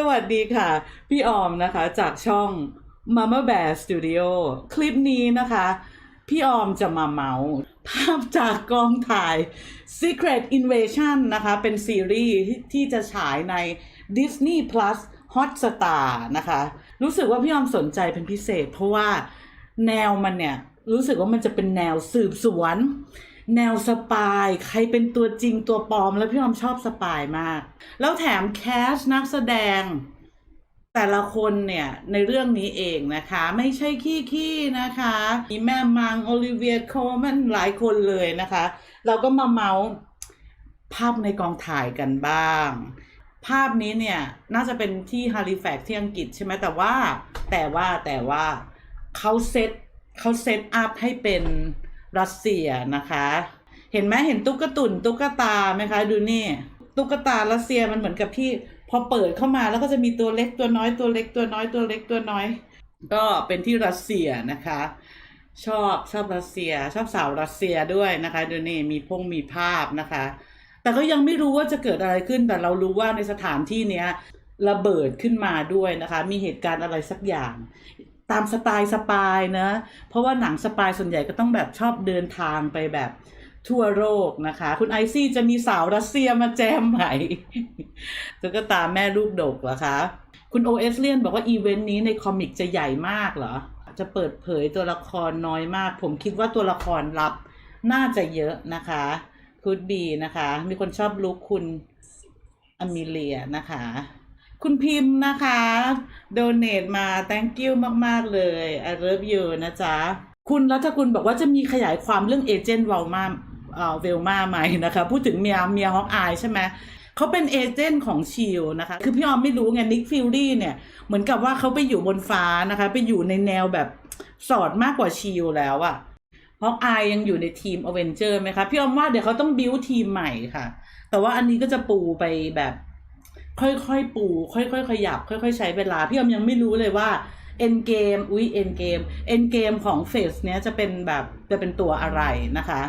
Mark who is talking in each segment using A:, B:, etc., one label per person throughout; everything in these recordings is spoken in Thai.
A: สวัสดีค่ะ พี่ออมนะคะจากช่อง Mama Bear Studio คลิปนี้นะคะ พี่ออมจะมาเมาส์ภาพจากกองถ่าย Secret Invasion นะคะ เป็นซีรีส์ที่ที่จะฉายใน Disney Plus Hotstar นะคะ รู้สึกว่าพี่ออมสนใจเป็นพิเศษ เพราะว่าแนวมันเนี่ย รู้สึกว่ามันจะเป็นแนวสืบสวน แนวสปาย ใครเป็นตัวจริงตัวปลอม แล้วพี่ออมชอบสปายมาก แล้วแถมแคสนักแสดง แต่ละคนเนี่ยในเรื่องนี้เองนะคะ ไม่ใช่ขี้ๆนะคะ มีแม่มังโอลิเวียโคมันหลายคนเลยนะคะ เราก็มาเมาส์ภาพในกองถ่ายกันบ้าง ภาพนี้เนี่ยน่าจะเป็นที่ฮาริแฟกที่อังกฤษใช่ไหมแต่ว่าแต่ว่าแต่ว่าเขาเซตเขาเซตอัพให้เป็น รัสเซียนะคะ เห็นไหมเห็นตุ๊กตุนตุ๊กตาไหมคะ ดูนี่ ตุ๊กตารัสเซียมันเหมือนกับที่พอเปิดเข้ามาแล้วก็จะมีตัวเล็กตัวน้อยตัวเล็กตัวน้อยตัวเล็กตัวน้อย ก็เป็นที่รัสเซียนะคะ ชอบชอบรัสเซีย ชอบสาวรัสเซียด้วยนะคะดูนี่มีพงมีภาพนะคะ แต่ก็ยังไม่รู้ว่าจะเกิดอะไรขึ้นแต่เรารู้ว่าในสถานที่เนี้ยระเบิดขึ้นมาด้วยนะคะ มีเหตุการณ์อะไรสักอย่าง ตามสไตล์สปายนะ เพราะว่าหนังสปายส่วนใหญ่ก็ต้องแบบชอบเดินทางไปแบบทั่วโลกนะคะ คุณไอซี่จะมีสาวรัสเซียมาแจมไหมตุ๊กตามแม่ลูกดกเหรอคะ คุณโอเอสเลียนบอกว่าอีเวนต์นี้ในคอมิกจะใหญ่มากเหรอ จะเปิดเผยตัวละครน้อยมาก ผมคิดว่าตัวละครลับน่าจะเยอะนะคะคุดบีนะคะ มีคนชอบลุคคุณอเมเลียนะคะ คุณพิมพ์นะคะโดเน a มา thank you มาก ๆ เลย I love you นะจ๊ะ คุณรัฐกุลบอกว่าจะมีขยายความเรื่องเอเจนต์เวลมาเอ่อเวลมาไหมนะคะ พูดถึงเมียเมียฮอกอายใช่ไหมเขาเป็นเอเจนต์ของชิลนะคะ คือพี่ออมไม่รู้ไงนิกฟิลลี่เนี่ย เหมือนกับว่าเขาไปอยู่บนฟ้านะคะ ไปอยู่ในแนวแบบสอดมากกว่าชิลแล้วอะฮอกอายยังอยู่ในทีมอเวนเจอร์ไหมคะ พี่ออมว่าเดี๋ยวเขาต้องบิวทีมใหม่ค่ะ แต่ว่าอันนี้ก็จะปูไปแบบ ค่อยๆปูค่อยๆขยับ ค่อยๆใช้เวลา พี่อมยังไม่รู้เลยว่าเอ็นเกมอุ้ยเอ็นเกมเอ็นเกมของเฟสเนี้ยจะเป็นแบบจะเป็นตัวอะไรนะคะ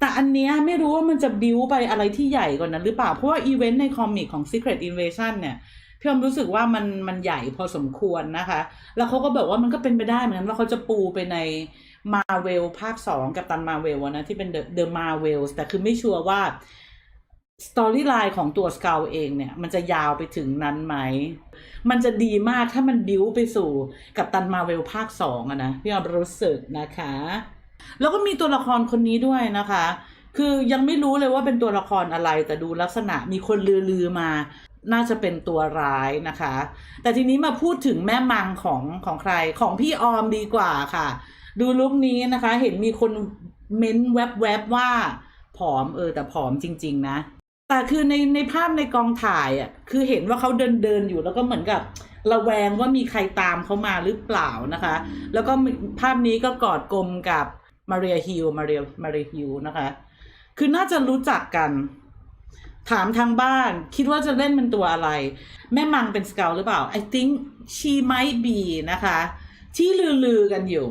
A: แต่อันเนี้ยไม่รู้ว่ามันจะบิวไปอะไรที่ใหญ่กว่านั้นหรือเปล่า เพราะว่าอีเวนต์ในคอมิกของ Secret Invasion เนี่ยพี่อมรู้สึกว่ามันมันใหญ่พอสมควรนะคะ แล้วเขาก็บอกว่ามันก็เป็นไปได้เหมือนกันว่าเขาจะปูไปในมาเวลภาคสองกับตันมาเวลนะที่เป็น The The Marvels แต่คือไม่ชัวร์ว่า สตอรี่ไลน์ของตัวสเกลเองเนี่ย มันจะยาวไปถึงนั้นไหม มันจะดีมากถ้ามันบิวไปสู่กับตันมาเวลภาคสองอะนะพี่ออมรู้สึกนะคะ แล้วก็มีตัวละครคนนี้ด้วยนะคะ คือยังไม่รู้เลยว่าเป็นตัวละครอะไรแต่ดูลักษณะมีคนลือๆมา น่าจะเป็นตัวร้ายนะคะ แต่ทีนี้มาพูดถึงแม่มังของของใครของพี่ออมดีกว่าค่ะ ดูลุคนี้นะคะ เห็นมีคนเม้นแวบๆว่าผอมเออแต่ผอมจริง ๆ นะ แต่คือในในภาพในกองถ่ายอะคือเห็นว่าเขาเดินเดินอยู่แล้วก็เหมือนกับระแวงว่ามีใครตามเขามาหรือเปล่านะคะ แล้วก็ภาพนี้ก็กอดกลมกับมาเรียฮิลมาเรียมาเรียฮิลนะคะ คือน่าจะรู้จักกัน ถามทางบ้าน คิดว่าจะเล่นเป็นตัวอะไร แม่มังเป็นสเกลหรือเปล่า I think she might be นะคะ ที่ลือๆกันอยู่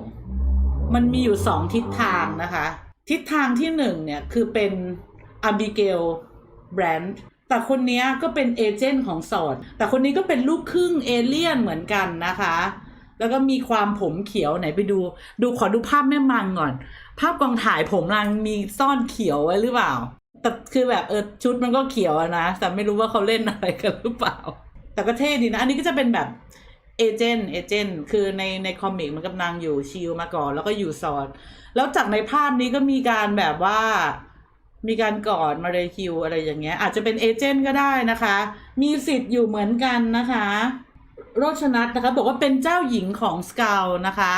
A: มันมีอยู่สองทิศทางนะคะ ทิศทางที่หนึ่งเนี่ยคือเป็นอ b บิเกล แบรนด์แต่คนนี้ก็เป็นเอเจนต์ของสอด แต่คนนี้ก็เป็นลูกครึ่งเอเลี่ยนเหมือนกันนะคะ แล้วก็มีความผมเขียวไหนไปดู ดูขอดูภาพแม่มังก่อน ภาพกองถ่ายผมนางมีซ่อนเขียวไว้หรือเปล่า แต่คือแบบเออชุดมันก็เขียวนะ แต่ไม่รู้ว่าเขาเล่นอะไรกันหรือเปล่า แต่ก็เท่ดีนะ อันนี้ก็จะเป็นแบบเอเจนต์เอเจนต์คือในในคอมิกมันกำลังอยู่ชิลมาก่อน แล้วก็อยู่ซอนแล้วจากในภาพนี้ก็มีการแบบว่า มีการกอดมาเรคิวอะไรอย่างเงี้ย อาจจะเป็นเอเจนต์ก็ได้นะคะ มีสิทธิ์อยู่เหมือนกันนะคะโรชนัทนะคะ บอกว่าเป็นเจ้าหญิงของสกาวนะคะ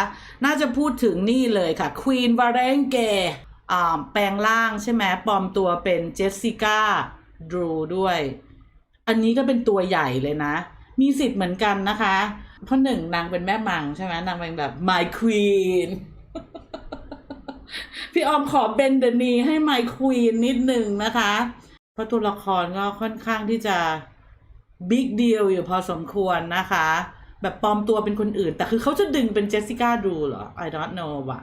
A: น่าจะพูดถึงนี่เลยค่ะควีนวาเรงเกอ่แปลงร่างใช่ไหมปลอมตัวเป็นเจสสิก้าดรูด้วย อันนี้ก็เป็นตัวใหญ่เลยนะ มีสิทธิ์เหมือนกันนะคะ เพราะหนึ่งนางเป็นแม่มังใช่ไหมนางเป็นแบบ my queen พี่ออมขอเบนเดนีให้ my queen นิดหนึ่งนะคะ เพราะตัวละครก็ค่อนข้างที่จะบิ๊กเดียลอยู่พอสมควรนะคะ แบบปลอมตัวเป็นคนอื่น แต่คือเขาจะดึงเป็นเจสสิก้าดูเหรอ I don't know ว่ะ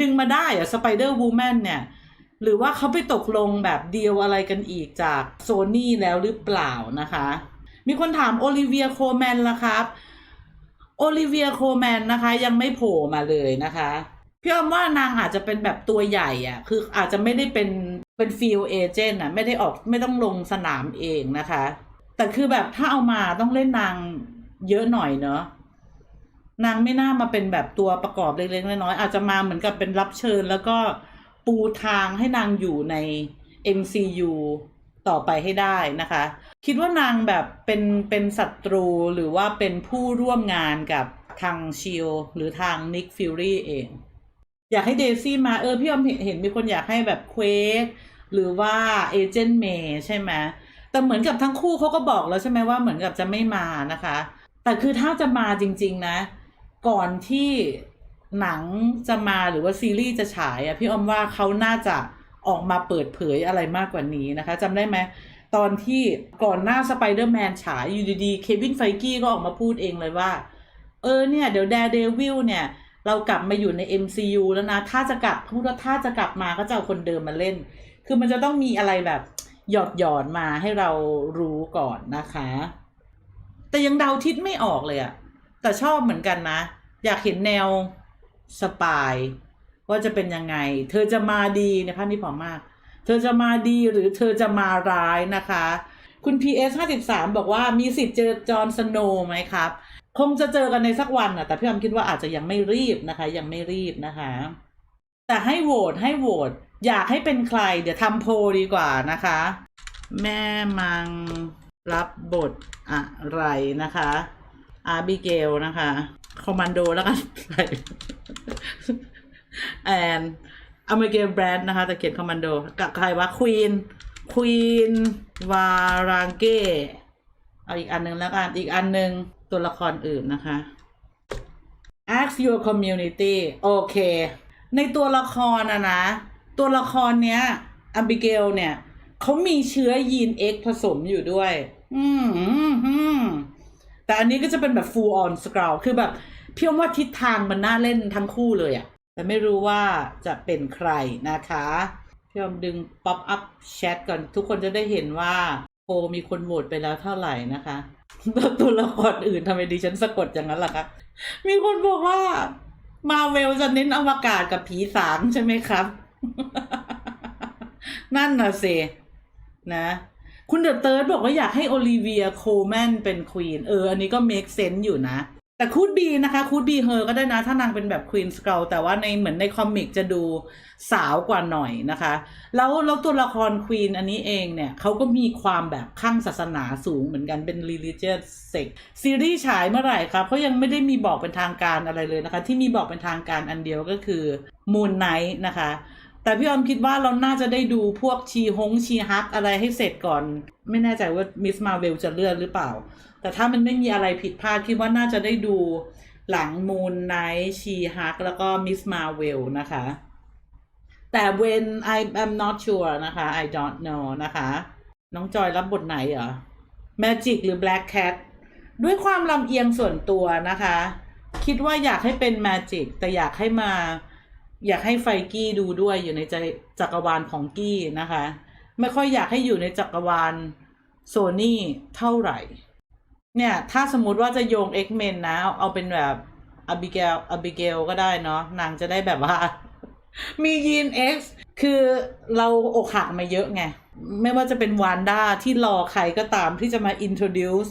A: ดึงมาได้อะสไปเดอร์วูแมนเนี่ย หรือว่าเขาไปตกลงแบบเดียวอะไรกันอีกจากโซนี่แล้วหรือเปล่านะคะ มีคนถามโอลิเวียโคแมนละครับโอลิเวียโคแมนนะคะ ยังไม่โผล่มาเลยนะคะ พี่ออมว่านางอาจจะเป็นแบบตัวใหญ่อะคืออาจจะไม่ได้เป็นเป็นฟิลเอเจนต์อะไม่ได้ออกไม่ต้องลงสนามเองนะคะ แต่คือแบบถ้าเอามาต้องเล่นนางเยอะหน่อยเนอะนางไม่น่ามาเป็นแบบตัวประกอบเล็กๆน้อยๆอาจจะมาเหมือนกับเป็นรับเชิญ แล้วก็ปูทางให้นางอยู่ใน MCU ต่อไปให้ได้นะคะ คิดว่านางแบบเป็นเป็นศัตรูหรือว่าเป็นผู้ร่วมงานกับทางชิลหรือทางนิกฟิลลี่เอง อยากให้เดซี่มาเออพี่อมเห็นมีคนอยากให้แบบเควกหรือว่าเอเจนต์เมย์ใช่ไหมแต่เหมือนกับทั้งคู่เขาก็บอกแล้วใช่ไหมว่าเหมือนกับจะไม่มานะคะ แต่คือถ้าจะมาจริง ๆ นะ ก่อนที่หนังจะมาหรือว่าซีรีส์จะฉายอะพี่อมว่าเขาน่าจะออกมาเปิดเผยอะไรมากกว่านี้นะคะจำได้ไหมตอนที่ก่อนหน้าสไปเดอร์แมนฉายอยู่ดีๆเควินไฟกี้ก็ออกมาพูดเองเลยว่า เออเนี่ย เดี๋ยวแด r e เดวิลเนี่ย เรากลับมาอยู่ใน MCU แล้วนะ ถ้าจะกลับพูดว่าถ้าจะกลับมาก็จะเอาคนเดิมมาเล่น คือมันจะต้องมีอะไรแบบหยอดหยอดมาให้เรารู้ก่อนนะคะ แต่ยังเดาทิศไม่ออกเลยอะแต่ชอบเหมือนกันนะ อยากเห็นแนวสปายว่าจะเป็นยังไง เธอจะมาดีในภาพนี้ผอมมาก เธอจะมาดีหรือเธอจะมาร้ายนะคะ คุณ PS 53 บอกว่ามีสิทธิ์เจอจอห์นสโนไหมครับ คงจะเจอกันในสักวันนะแต่พี่ออมคิดว่าอาจจะยังไม่รีบนะคะ ยังไม่รีบนะคะ แต่ให้โหวตให้โหวตอยากให้เป็นใคร เดี๋ยวทำโพลดีกว่านะคะ แม่มังรับบทอะไรนะคะอาร์บิเกลนะคะคอมมานโดแล้วกันแอนอเมริกันแบรนด์นะคะแต่เขียนคอมมานโดกับใครวะควีนควีนวารังเก้เอาอีกอันนึงแล้วกันอีกอันนึงตัวละครอื่นนะคะ ask your community โอเค ในตัวละครอะนะ ตัวละครเนี้ยอ b บิเกลเนี่ยเขามีเชื้อยีน X ผสมอยู่ด้วย อืมอืมแต่อันนี้ก็จะเป็นแบบ full on scroll คือแบบเพี่ว่าทิศทางมันน่าเล่นทั้งคู่เลยอะแต่ไม่รู้ว่าจะเป็นใครนะคะพี่อมดึง pop up chat ก่อนทุกคนจะได้เห็นว่าโพมีคนโหวตไปแล้วเท่าไหร่นะคะ ตัวละครอื่นทำไมดิฉันสะกดอย่างนั้นล่ะคะ มีคนบอกว่ามาเวลจะเน้นอวกาศกับผีสางใช่ไหมครับ นั่นน่ะเซนะ คุณเดอะเติร์ดบอกว่าอยากให้โอลิเวียโคลแมนเป็นควีน เออ อันนี้ก็เมคเซนต์อยู่นะ แต่คูดบีนะคะคูดบีเฮอก็ได้นะ ถ้านางเป็นแบบควีนสเกลแต่ว่าในเหมือนในคอมิกจะดูสาวกว่าหน่อยนะคะ แล้วแล้วตัวละครควีนอันนี้เองเนี่ยเขาก็มีความแบบข้างศาสนาสูงเหมือนกันเป็น religious sect ซีรีส์ฉายเมื่อไหร่ครับเขายังไม่ได้มีบอกเป็นทางการอะไรเลยนะคะ ที่มีบอกเป็นทางการอันเดียวก็คือ Moon Knight นะคะ แต่พี่ออมคิดว่าเราน่าจะได้ดูพวกชีฮงชีฮักอะไรให้เสร็จก่อน ไม่แน่ใจว่ามิสมาเวลจะเลื่อนหรือเปล่า แต่ถ้ามันไม่มีอะไรผิดพลาดคิดว่าน่าจะได้ดูหลังมูนไนท์ชีฮักแล้วก็มิสมาเวลนะคะ แต่ when I am not sure นะคะ I don't know นะคะ น้องจอยรับบทไหนเหรอ Magic หรือ Black Cat ด้วยความลำเอียงส่วนตัวนะคะ คิดว่าอยากให้เป็น Magic แต่อยากให้มา อยากให้ไฟกี้ดูด้วยอยู่ในใจจักรวาลของกี้นะคะ ไม่ค่อยอยากให้อยู่ในจักรวาลโซนี่เท่าไหร่ เนี่ย ถ้าสมมุติว่าจะโยง X-Men นะ เอาเป็นแบบอ b i ิเกลอ b i ิเกลก็ได้เนาะนางจะได้แบบว่า มียีน X คือเราอกหักมาเยอะไง ไม่ว่าจะเป็นวานด้าที่รอใครก็ตามที่จะมา introduce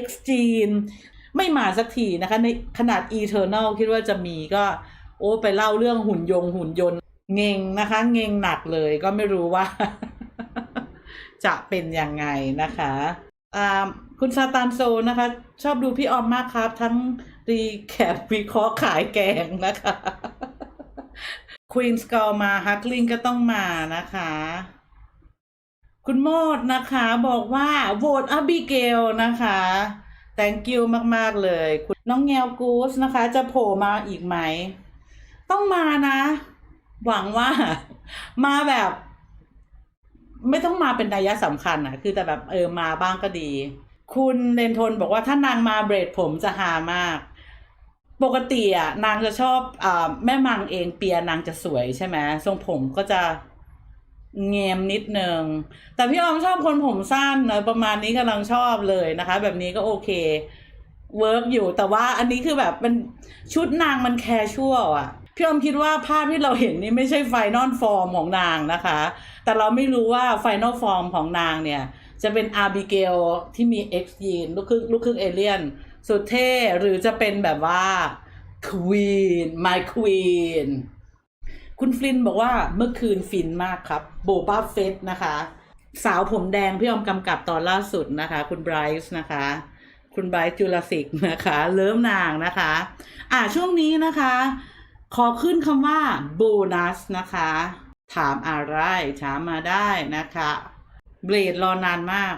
A: X gene ไม่มาสักทีนะคะ ในขนาด Eternal คิดว่าจะมีก็ โอ้ไปเล่าเรื่องหุ่นยงหุ่นยนต์ เงงนะคะ เงงหนักเลยก็ไม่รู้ว่า จะเป็นยังไงนะคะ คุณซาตานโซนะคะ ชอบดูพี่ออมมากครับ ทั้งรีแคปวิเคราะห์ขายแกงนะคะควีนสกอลมาฮักลิงก็ต้องมานะคะ คุณโมดนะคะบอกว่าโหวตอบิเกลนะคะ thank you มาก ๆ เลย คุณน้องแงวกูสนะคะ จะโผล่มาอีกไหม ต้องมานะ หวังว่ามาแบบ ไม่ต้องมาเป็นนัยสำคัญอะคือแต่แบบเออมาบ้างก็ดี คุณเลนทนบอกว่าถ้านางมาเบรดผมจะหามาก ปกติอะนางจะชอบอ่าแม่มังเองเปียนางจะสวยใช่ไหมทรงผมก็จะเงมนิดนึง แต่พี่ออมชอบคนผมสั้นนะประมาณนี้กำลังชอบเลยนะคะ แบบนี้ก็โอเคเวิร์กอยู่แต่ว่าอันนี้คือแบบมันชุดนางมันแคชชวลอะ พี่ออมคิดว่าภาพที่เราเห็นนี่ไม่ใช่ไฟนอลฟอร์มของนางนะคะ แต่เราไม่รู้ว่าไฟนอลฟอร์มของนางเนี่ย จะเป็นอาร์บิเกลที่มี X ยีนลูกครึ่งลูกครึ่งเอเลียน สุดเท่หรือจะเป็นแบบว่าควีน my queen คุณฟลินบอกว่าเมื่อคืนฟินมากครับ โบบ้าเฟสนะคะ สาวผมแดงพี่อมกำกับตอนล่าสุดนะคะ คุณไบรท์นะคะคุณไบรท์จุลศิกนะคะเริ่มนางนะคะ อ่าช่วงนี้นะคะ ขอขึ้นคำว่าโบนัสนะคะ ถามอะไร ถามมาได้นะคะ เบรดรอนานมาก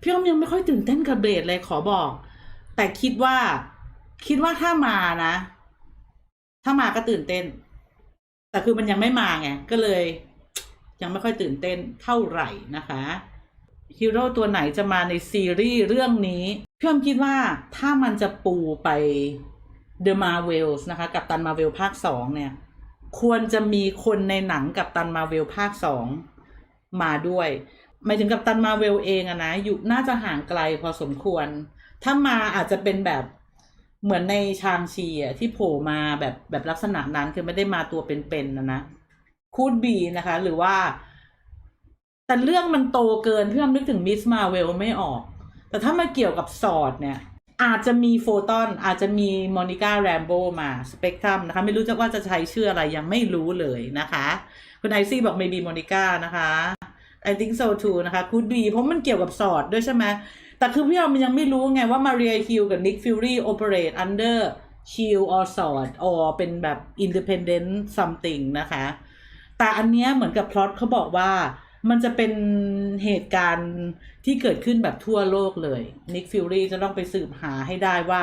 A: พี่อมยังไม่ค่อยตื่นเต้นกับเบรดเลยขอบอก แต่คิดว่า คิดว่าถ้ามานะ ถ้ามาก็ตื่นเต้น แต่คือมันยังไม่มาไง ก็เลย ยังไม่ค่อยตื่นเต้นเท่าไหร่นะคะฮีโร่ตัวไหนจะมาในซีรีส์เรื่องนี้ พี่อมคิดว่าถ้ามันจะปูไป The Marvels นะคะกับตันมาเวลภาคสองเนี่ย ควรจะมีคนในหนังกับตันมาเวลภาคสองมาด้วยหมายถึงกับตันมาเวลเองอะนะอยู่น่าจะห่างไกลพอสมควร ถ้ามาอาจจะเป็นแบบเหมือนในชางชีอะที่โผล่มาแบบแบบลักษณะนั้นคือไม่ได้มาตัวเป็นๆนะนะคูดบีนะคะ หรือว่า แต่เรื่องมันโตเกินเพี่อนึกถึงมิสมาเวลไม่ออก แต่ถ้ามาเกี่ยวกับสอดเนี่ย อาจจะมีโฟตอนอาจจะมีมอนิก้าแรมโบมาสเปกตรัมนะคะ ไม่รู้จะว่าจะใช้ชื่ออะไรยังไม่รู้เลยนะคะ คุณไอซี่บอก maybe มอนิก้านะคะ I think so too นะคะ could be เพราะมันเกี่ยวกับสอดด้วยใช่ไหมแต่คือพี่ออมยังไม่รู้ไงว่ามาเรียฮิลกับนิกฟิลลี่ operate under shield or sword or เป็นแบบ independent something นะคะ แต่อันเนี้ยเหมือนกับพล็อตเขาบอกว่า มันจะเป็นเหตุการณ์ที่เกิดขึ้นแบบทั่วโลกเลยนิกฟิลลี่จะต้องไปสืบหาให้ได้ว่า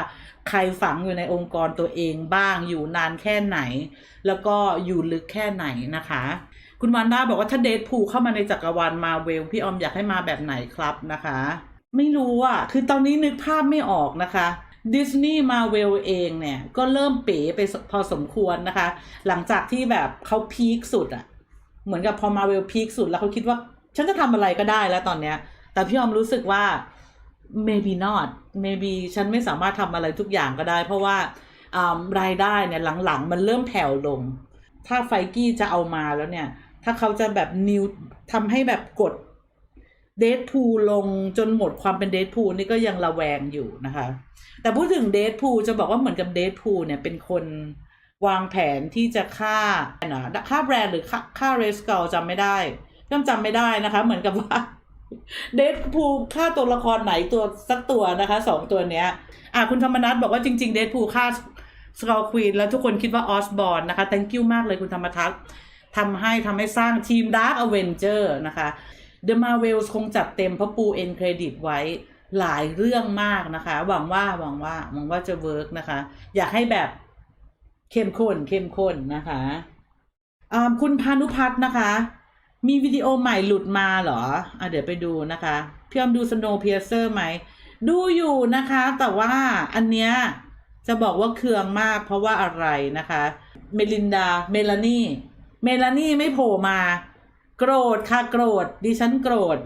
A: ใครฝังอยู่ในองค์กรตัวเองบ้างอยู่นานแค่ไหน แล้วก็อยู่ลึกแค่ไหนนะคะ คุณวันด้าบอกว่าถ้าเดทพูเข้ามาในจักรวาลมาเวลพี่ออมอยากให้มาแบบไหนครับนะคะ ไม่รู้อะคือตอนนี้นึกภาพไม่ออกนะคะดิสนีย์มาเวลเองเนี่ย ก็เริ่มเป๋ไปพอสมควรนะคะ หลังจากที่แบบเขาพีคสุดอะ เหมือนกับพอมาเวลพีคสุดแล้วเขาคิดว่า ฉันจะทำอะไรก็ได้แล้วตอนเนี้ย แต่พี่ออมรู้สึกว่า maybe not maybe ฉันไม่สามารถทำอะไรทุกอย่างก็ได้ เพราะว่าอ่ารายได้เนี่ยหลังๆ มันเริ่มแผ่วลง ถ้าไฟกี้จะเอามาแล้วเนี่ย ถ้าเขาจะแบบนิวทำให้แบบกดเดทพูลงจนหมดความเป็นเดทพูนี่ก็ยังระแวงอยู่นะคะ แต่พูดถึงเดทพูจะบอกว่าเหมือนกับเดทพูเนี่ยเป็นคน วางแผนที่จะฆ่านะฆ่าแบรนด์หรือฆ่าเรสเกลจำไม่ได้ก็จำไม่ได้นะคะ เหมือนกับว่าเดทพูฆ่าตัวละครไหนตัวสักตัวนะคะสองตัวเนี้ย อะคุณธรรมนัทบอกว่าจริง ๆ เดทพูฆ่าสกอลควีนแล้วทุกคนคิดว่าออสบอ n นะคะ thank you มากเลยคุณธรรมทัศน์ทำให้ทำให้สร้างทีม Dark Avenger นะคะ The Marvels คงจัดเต็มเพราะปูเอ็นเครดิตไว้หลายเรื่องมากนะคะ หวังว่าหวังว่าหวังว่าจะเวิร์กนะคะ อยากให้แบบ เข้มข้นเข้มข้นนะคะอ่าคุณพานุพัฒน์นะคะ มีวิดีโอใหม่หลุดมาเหรออะเดี๋ยวไปดูนะคะพี่อมดู Snowpiercer ไหม ดูอยู่นะคะ แต่ว่าอันเนี้ยจะบอกว่าเคืองมากเพราะว่าอะไรนะคะ เมลินดา เมลานีเมลานีไม่โผล่มา โกรธค่ะโกรธ ดิฉันโกรธ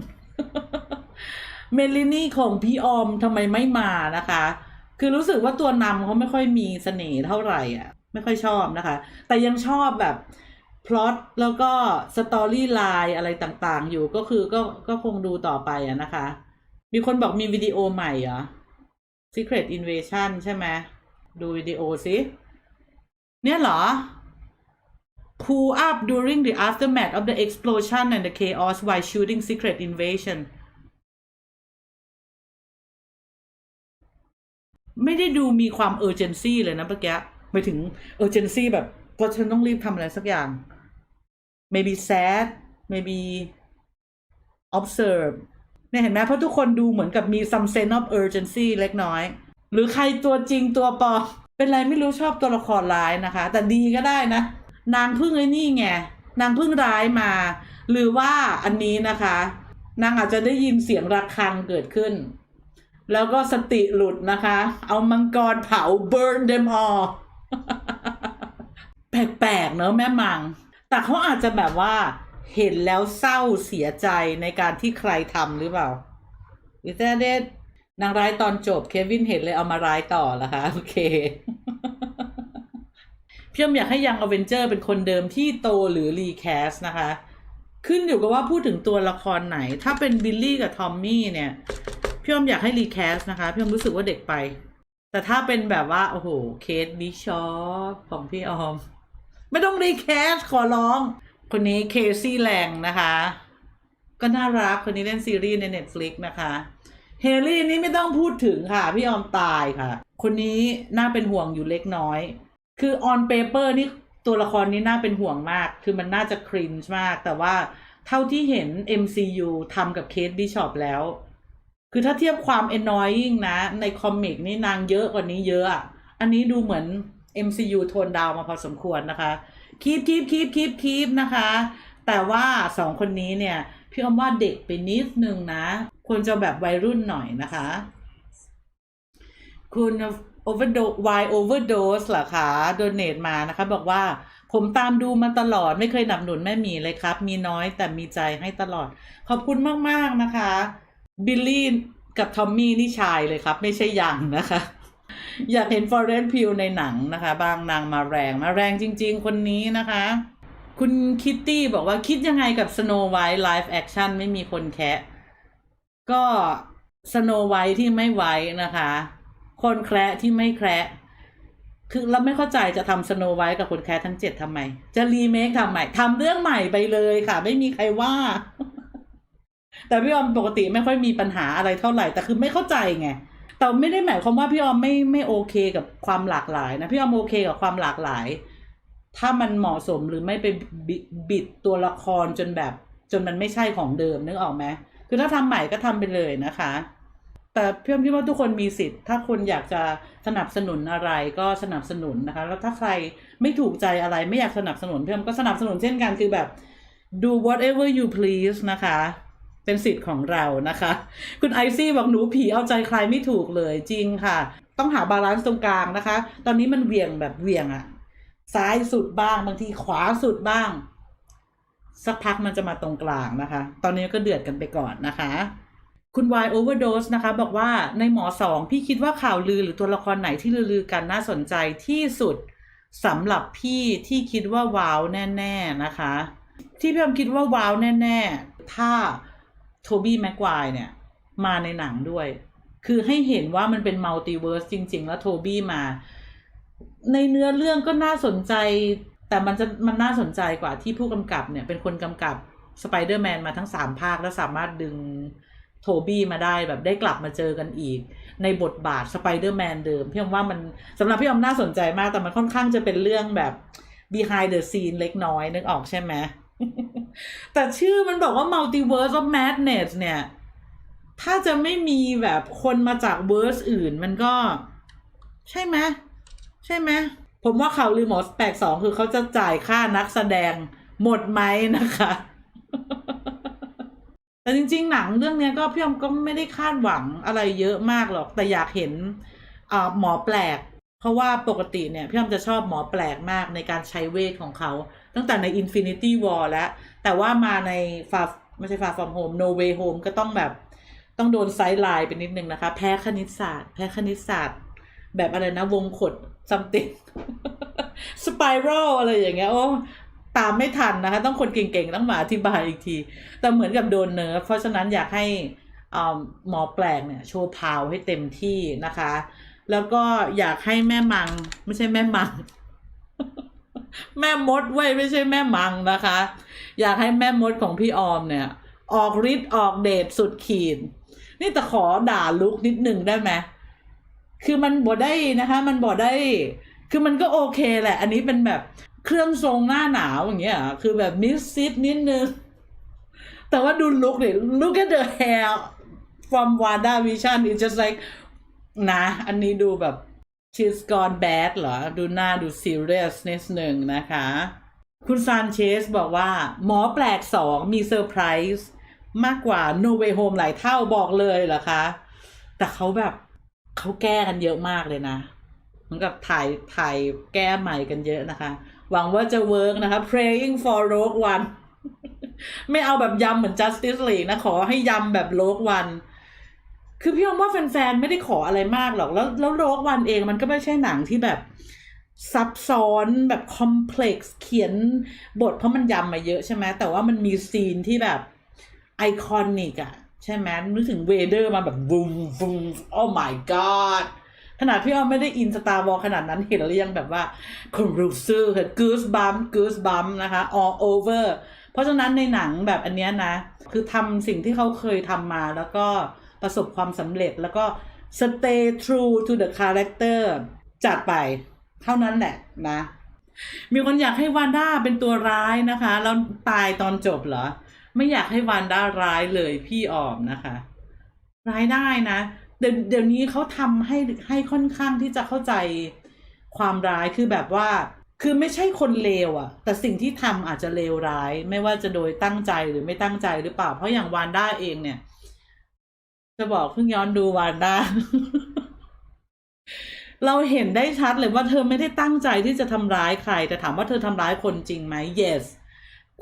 A: เมลินี่ของพี่ออมทำไมไม่มานะคะ คือรู้สึกว่าตัวนำเขาไม่ค่อยมีเสน่ห์เท่าไหร่อะ ไม่ค่อยชอบนะคะ แต่ยังชอบแบบพล็อตแล้วก็สตอรี่ไลน์อะไรต่างๆ อยู่ก็คือก็ก็คงดูต่อไปอะนะคะ มีคนบอกมีวิดีโอใหม่เหรอ Secret Invasion ใช่ไหมดูวิดีโอสิ เนี่ยเหรอ Pull up during the aftermath of the explosion and the chaos while shooting Secret Invasion ไม่ได้ดูมีความ urgency เลยนะเมื่อกี้ หมายถึง urgency แบบว่าฉันต้องรีบทำอะไรสักอย่าง maybe sad maybe observe เนี่ยเห็นไหมเพราะทุกคนดูเหมือนกับมี some sense of urgency เล็กน้อย หรือใครตัวจริงตัวปลอมเป็นไรไม่รู้ชอบตัวละครร้ายนะคะ แต่ดีก็ได้นะ นางพึ่งไอ้นี่ไง นางพึ่งร้ายมา หรือว่าอันนี้นะคะ นางอาจจะได้ยินเสียงระฆังเกิดขึ้น แล้วก็สติหลุดนะคะ เอามังกรเผา burn them all แปลกๆเนอะแม่มัง แต่เขาอาจจะแบบว่า เห็นแล้วเศร้าเสียใจในการที่ใครทำหรือเปล่าอิตาเดนนางร้ายตอนจบเควินเห็นเลยเอามาร้ายต่อเหรอคะโอเคพี่อมอยากให้ยังอเวนเจอร์เป็นคนเดิมที่โตหรือรีแคสนะคะ ขึ้นอยู่กับว่าพูดถึงตัวละครไหน ถ้าเป็นบิลลี่กับทอมมี่เนี่ยพี่อมอยากให้รีแคสนะคะพี่อมรู้สึกว่าเด็กไป แต่ถ้าเป็นแบบว่า โอ้โห เคสบิชอปของพี่ออม ไม่ต้องรีแคสขอร้อง คนนี้เคซี่แลงนะคะ ก็น่ารักคนนี้เล่นซีรีส์ใน Netflix นะคะเฮลี่นี่ไม่ต้องพูดถึงค่ะ พี่ออมตายค่ะ คนนี้น่าเป็นห่วงอยู่เล็กน้อย คือ on paper นี่ตัวละครนี้น่าเป็นห่วงมาก คือมันน่าจะครินช์มาก แต่ว่าเท่าที่เห็น MCU ทำกับเคสบิชอปแล้ว คือถ้าเทียบความ annoying นะ ในคอมิกนี่นางเยอะกว่านี้เยอะ อันนี้ดูเหมือน MCU โทนดาวมาพอสมควรนะคะคีบคีบคีบคีบคีบนะคะ แต่ว่าสองคนนี้เนี่ย พี่อมว่าเด็กไปนิดนึงนะ ควรจะแบบวัยรุ่นหน่อยนะคะ คุณ overdose why overdose เหรอคะโดเนทมานะคะ บอกว่าผมตามดูมาตลอดไม่เคยหนับหนุนแม่หมีเลยครับ มีน้อยแต่มีใจให้ตลอด ขอบคุณมาก ๆ นะคะ บิลลี่กับทอมมี่นี่ชายเลยครับ ไม่ใช่ยังนะคะ อยากเห็นฟอเรนพิวในหนังนะคะ บางนางมาแรงมาแรงจริง ๆ คนนี้นะคะ คุณคิตตี้บอกว่าคิดยังไงกับสโนไวท์ไลฟ์แอคชั่นไม่มีคนแคะก็สโนไวท์ที่ไม่ไว้นะคะ คนแคระที่ไม่แคระคือเราไม่เข้าใจจะทำสโนไวท์กับคนแคระทั้งเจ็ดทำไม จะรีเมคทำใหม่ทำเรื่องใหม่ไปเลยค่ะ ไม่มีใครว่า แต่พี่ออมปกติไม่ค่อยมีปัญหาอะไรเท่าไหร่แต่คือไม่เข้าใจไงแต่ไม่ได้หมายความว่าพี่ออมไม่ไม่โอเคกับความหลากหลายนะพี่ออมโอเคกับความหลากหลาย ถ้ามันเหมาะสมหรือไม่ไปบิบิดตัวละครจนแบบ จนมันไม่ใช่ของเดิมนึกออกไหมคือถ้าทำใหม่ก็ทำไปเลยนะคะ แต่พี่อมคิดว่าทุกคนมีสิทธิ์ ถ้าคนอยากจะสนับสนุนอะไรก็สนับสนุนนะคะ แล้วถ้าใครไม่ถูกใจอะไรไม่อยากสนับสนุนพี่อมก็สนับสนุนเช่นกันคือแบบดู whatever you please นะคะ เป็นสิทธิ์ของเรานะคะ คุณไอซี่บอกหนูผีเอาใจใครไม่ถูกเลยจริงค่ะ ต้องหาบาลานซ์ตรงกลางนะคะ ตอนนี้มันเวี่ยงแบบเวี่ยงอะซ้ายสุดบ้างบางทีขวาสุดบ้าง สักพักมันจะมาตรงกลางนะคะ ตอนนี้ก็เดือดกันไปก่อนนะคะ คุณ Y Overdose นะคะ บอกว่าในหมอสองพี่คิดว่าข่าวลือหรือตัวละครไหนที่ลือๆกันน่าสนใจที่สุดสำหรับพี่ที่คิดว่าว้าวแน่ ๆนะคะ ที่พี่อมคิดว่าว้าวแน่ ๆ ถ้า โทบี้แม็กควายเนี่ยมาในหนังด้วย คือให้เห็นว่ามันเป็นมัลติเวิร์สจริง ๆ แล้วโทบี้มา ในเนื้อเรื่องก็น่าสนใจ แต่มันจะมันน่าสนใจกว่าที่ผู้กำกับเนี่ย เป็นคนกำกับสไปเดอร์แมนมาทั้งสามภาค แล้วสามารถดึงโทบี้มาได้แบบได้กลับมาเจอกันอีก ในบทบาทสไปเดอร์แมนเดิม พี่อมว่ามันสำหรับพี่อมน่าสนใจมาก แต่มันค่อนข้างจะเป็นเรื่องแบบ behind the scene เล็กน้อยนึกออกใช่ไหม แต่ชื่อมันบอกว่า multiverse of madness เนี่ย ถ้าจะไม่มีแบบคนมาจากเวอร์สอื่นมันก็ ใช่ไหมใช่ไหมผมว่าเขาลือหมอแปลกสองคือเขาจะจ่ายค่านักแสดงหมดไหมนะคะ แต่จริง ๆ หนังเรื่องนี้ก็พี่อมก็ไม่ได้คาดหวังอะไรเยอะมากหรอก แต่อยากเห็นหมอแปลก เพราะว่าปกติเนี่ยพี่อ้อมจะชอบหมอแปลกมากในการใช้เวทของเขา ตั้งแต่ใน Infinity War แล้ว แต่ว่ามาในฟาไม่ใช่ Far From Home No Way Home ก็ต้องแบบต้องโดนไซด์ไลน์ไปนิดนึงนะคะ แพ้คณิตศาสตร์ แพ้คณิตศาสตร์ แบบอะไรนะวงขด something สไปรัลอะไรอย่างเงี้ยโอ้ตามไม่ทันนะคะ ต้องคนเก่งๆ ต้องมาอธิบายอีกที แต่เหมือนกับโดนเนิร์ฟเพราะฉะนั้นอยากให้อ่าหมอแปลกเนี่ย โชว์พาวให้เต็มที่นะคะ แล้วก็อยากให้แม่มัง ไม่ใช่แม่มัง แม่มดเว้ยไม่ใช่แม่มังนะคะ อยากให้แม่มดของพี่ออมเนี่ย ออกฤทธิ์ออกเดชสุดขีด นี่แต่ขอด่าลุกนิดหนึ่งได้ไหมคือมันบ่ได้นะคะ มันบ่ได้ คือมันก็โอเคแหละ อันนี้เป็นแบบเครื่องทรงหน้าหนาวอย่างเงี้ยคือแบบมิสซิตนิดนึง แต่ว่าดูลุกเนี่ย look at the hair from Wanda Vision it's just like นะ อันนี้ดูแบบ she's gone bad เหรอ ดูหน้าดู serious นิดหนึ่งนะคะ คุณซานเชสบอกว่า หมอแปลกสองมีเซอร์ไพรส์มากกว่า No Way Home หลายเท่าบอกเลยเหรอคะ แต่เขาแบบเขาแก้กันเยอะมากเลยนะเหมือนกับถ่ายถ่ายแก้ใหม่กันเยอะนะคะ หวังว่าจะเวิร์กนะคะ praying for Rogue One ไม่เอาแบบยำเหมือน Justice League นะ ขอให้ยำแบบโลกวัน คือพี่อมว่าแฟนๆไม่ได้ขออะไรมากหรอก แล้วแล้วโลกวันเองมันก็ไม่ใช่หนังที่แบบซับซ้อนแบบคอมเพล็กซ์เขียนบทเพราะมันยำมาเยอะใช่ไหมแต่ว่ามันมีซีนที่แบบไอคอนิกอะใช่ไหมนึกถึงเวเดอร์มาแบบวุมวุมโอ้ my god ขนาดพี่อ้อมไม่ได้อินสตาร์วอลขนาดนั้นเห็นแล้วยังแบบว่าคนรู้สึกกูสบัมกูสบัมนะคะ all over เพราะฉะนั้นในหนังแบบอันเนี้ยนะ คือทำสิ่งที่เขาเคยทำมาแล้วก็ ประสบความสำเร็จแล้วก็ stay true to the character จัดไปเท่านั้นแหละนะ มีคนอยากให้วานด้าเป็นตัวร้ายนะคะแล้วตายตอนจบเหรอ ไม่อยากให้วานด้าร้ายเลยพี่ออมนะคะ ร้ายได้นะเดี๋ยวเดี๋ยวนี้เขาทำให้ให้ค่อนข้างที่จะเข้าใจความร้ายคือแบบว่า คือไม่ใช่คนเลวอะแต่สิ่งที่ทำอาจจะเลวร้าย ไม่ว่าจะโดยตั้งใจหรือไม่ตั้งใจหรือเปล่า เพราะอย่างวานด้าเองเนี่ย จะบอกเพิ่งย้อนดูวานด้าเราเห็นได้ชัดเลยว่าเธอไม่ได้ตั้งใจที่จะทำร้ายใคร แต่ถามว่าเธอทำร้ายคนจริงไหม yes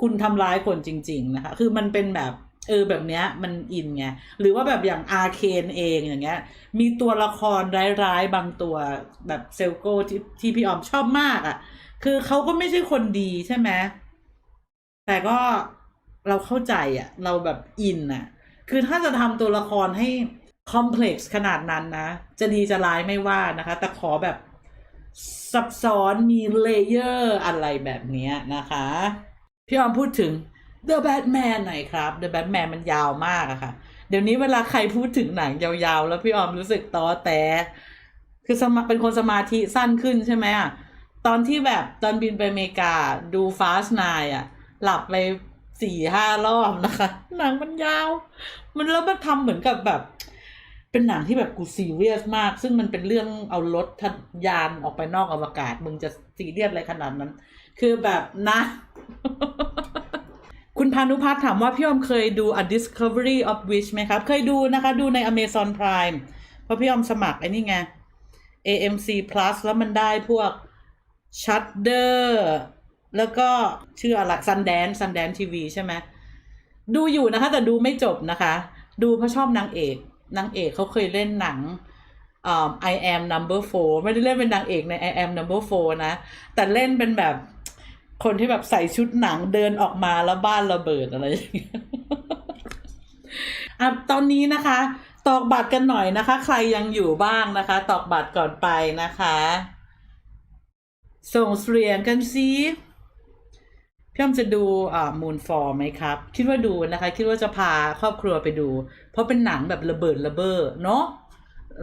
A: คุณทำร้ายคนจริง ๆ นะคะ คือมันเป็นแบบเออแบบเนี้ยมันอินไง หรือว่าแบบอย่างอาเคนเองอย่างเงี้ย มีตัวละครร้ายๆ บางตัวแบบเซลโกที่ที่พี่ออมชอบมากอะ่ะ คือเขาก็ไม่ใช่คนดีใช่ไหมแต่ก็เราเข้าใจอะ่ะ เราแบบอินอะ คือถ้าจะทำตัวละครให้คอมเพล็กซ์ขนาดนั้นนะ จะดีจะร้ายไม่ว่านะคะ แต่ขอแบบซับซ้อนมีเลเยอร์อะไรแบบนี้นะคะ พี่ออมพูดถึง The Batman หน่อยครับ The Batman มันยาวมากอะค่ะ เดี๋ยวนี้เวลาใครพูดถึงหนังยาวๆ แล้วพี่ออมรู้สึกตอแต่ คือสมาเป็นคนสมาธิสั้นขึ้นใช่ไหมอะตอนที่แบบตอนบินไปอเมริกาดู Fast 9อะหลับไป สี่ห้ารอบนะคะ หนังมันยาว มันแล้วมันทำเหมือนกับแบบ เป็นหนังที่แบบกูซีเรียสมาก ซึ่งมันเป็นเรื่องเอารถทยานออกไปนอกอวกาศ มึงจะซีเรียสอะไรขนาดนั้น คือแบบนะ คุณพานุพัฒน์ถามว่าพี่อมเคยดู A Discovery of Wish ไหมครับ เคยดูนะคะ ดูใน Amazon Prime เพราะพี่อมสมัครไอ้นี่ไง AMC Plus แล้วมันได้พวก Shudder แล้วก็ชื่ออะไร Sundance Sundance TV ใช่ไหมดูอยู่นะคะ แต่ดูไม่จบนะคะ ดูเพราะชอบนางเอกนางเอกเขาเคยเล่นหนัง I am number four ไม่ได้เล่นเป็นนางเอกใน I am number four นะ แต่เล่นเป็นแบบคนที่แบบใส่ชุดหนังเดินออกมาแล้วบ้านระเบิดอะไรอย่างเงี้ยอะตอนนี้นะคะ ตอกบัตรกันหน่อยนะคะ ใครยังอยู่บ้างนะคะ ตอกบัตรก่อนไปนะคะ ส่งเสียงกันซิ พี่อ้อมจะดูอ่ามูนฟอร์ไหมครับ คิดว่าดูนะคะ คิดว่าจะพาครอบครัวไปดู เพราะเป็นหนังแบบระเบิดระเบ้อเนาะ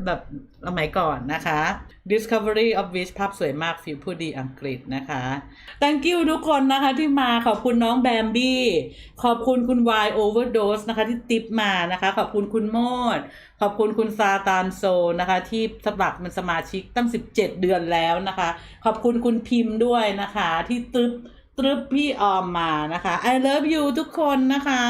A: แบบสมัยก่อนนะคะ Discovery of Wish ภาพสวยมากฟิลพูดดีอังกฤษนะคะ thank you ทุกคนนะคะที่มาขอบคุณน้องแบมบี้ ขอบคุณคุณ Y Overdose นะคะที่ติปมานะคะ ขอบคุณคุณโมด ขอบคุณคุณซาตานโซนะคะ ที่สมัครเป็นสมาชิกตั้ง 17 เดือนแล้วนะคะ ขอบคุณคุณพิมพ์ด้วยนะคะ ที่ตึบ ตรึบพี่ออมมานะคะ I love you ทุกคนนะคะ